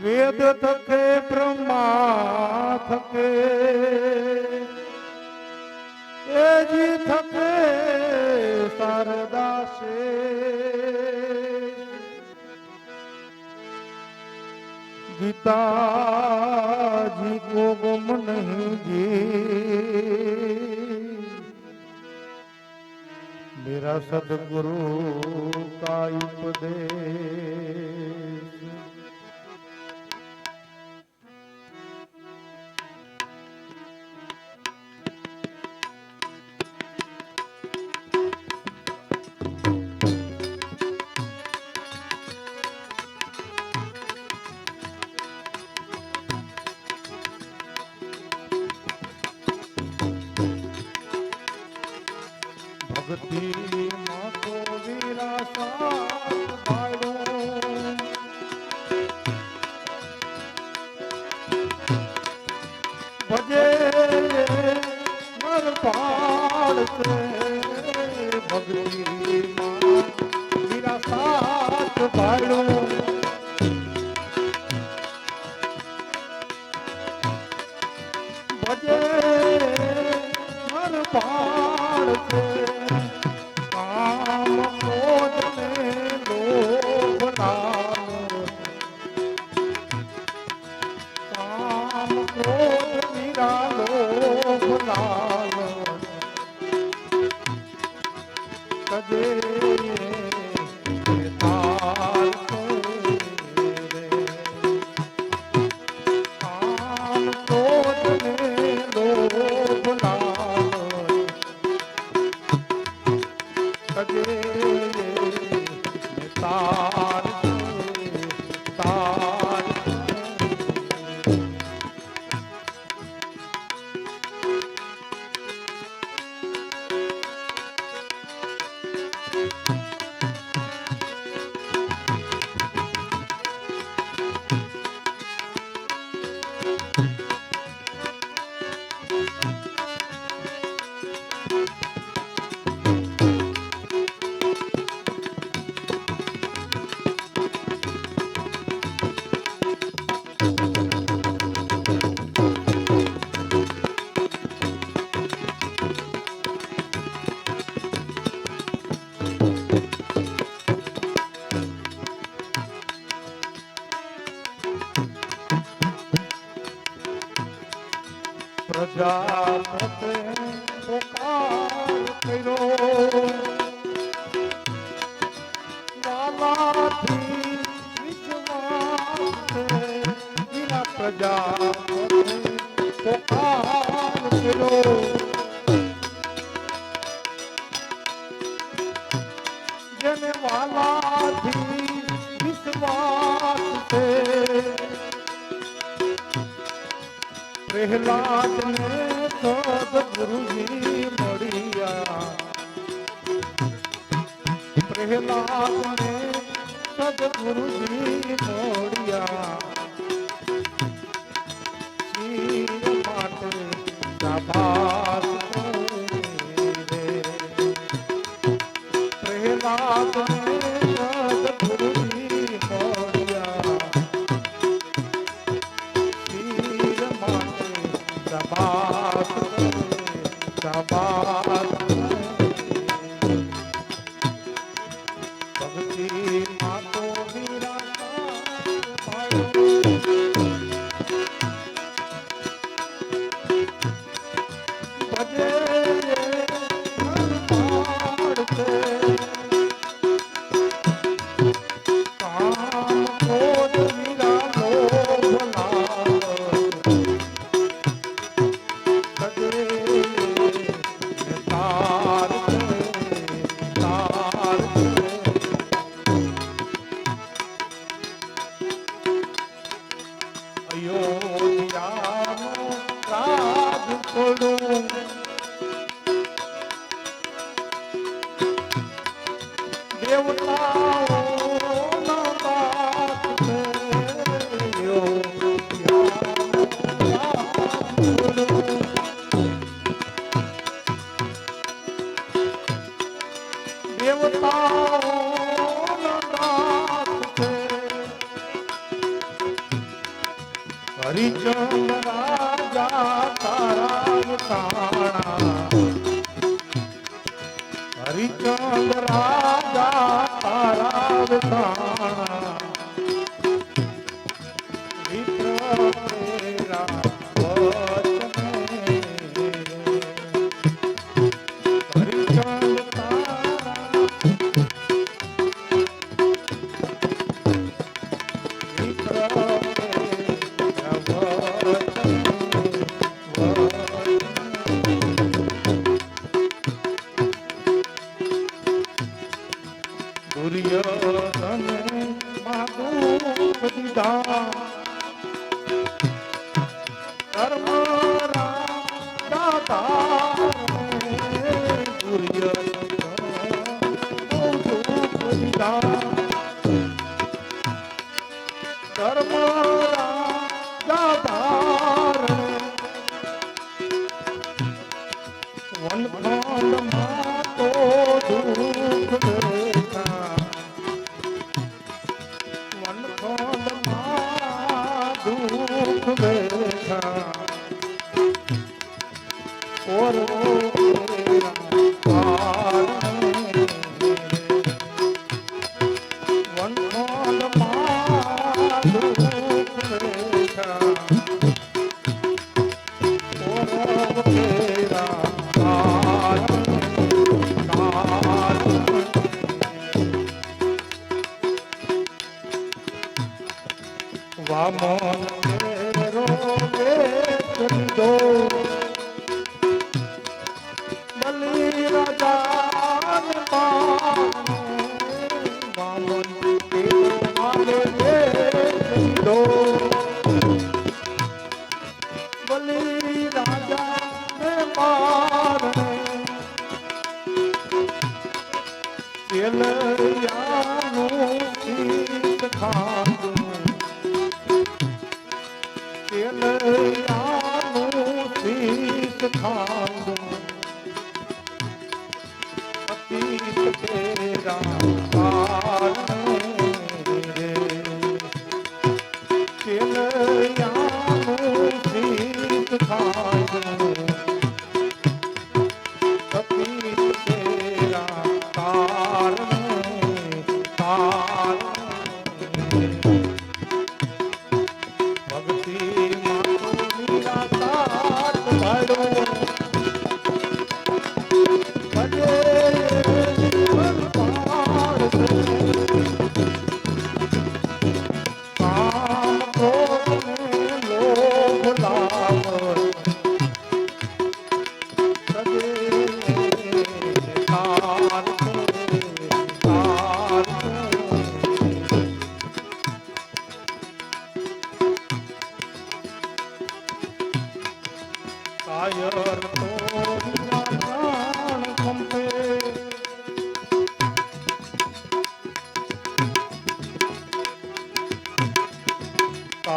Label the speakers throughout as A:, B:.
A: વેદ થકે, બ્રહ્મા થકે. એજી થકે શારદાશે ગીતાજી કો ગુમ નહીં જી મેરા સદગુરુ કા ઉપદેશ. પ્રજાપતે પોકાર કર્યો વાલાથી વિશ્વાસ. વિના પ્રજાપતે પ્રહલાદ ને સદગુરુજી મળ્યા પ્રહલાદ ને સદગુરુજી મળ્યા Eu um pau. હરિચંદ રાજા તારા আমল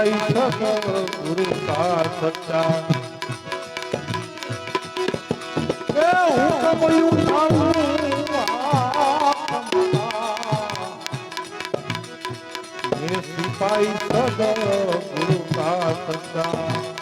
A: ભાઈ સદ ગુરુ સચ્ચા. કે હું કમયું સિપાહી સદ ગુરુ સચ્ચા.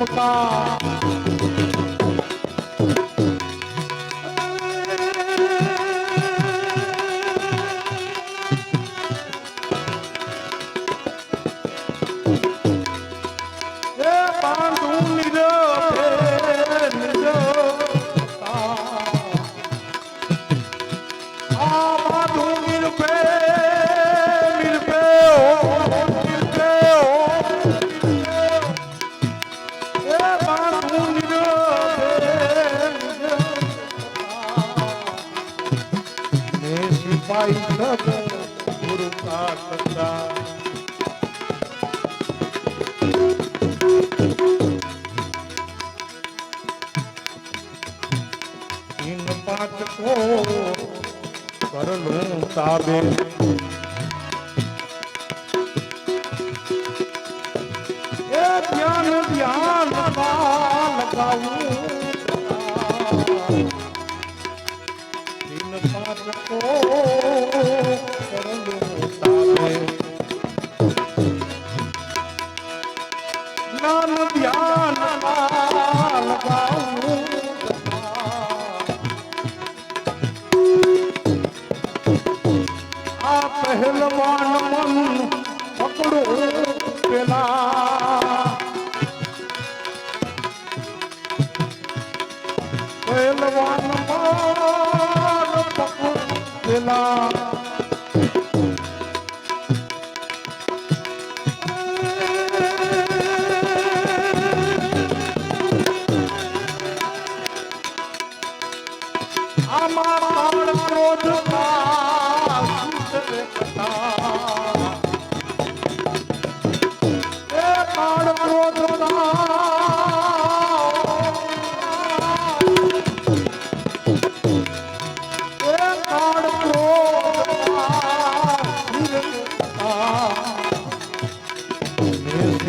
A: నమ్ముతా તીન પાંચ કો કરલું તાબે એ ધ્યાન ધ્યાન લગાવું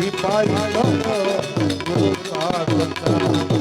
A: હરિપાલ ગુરુ સાધતા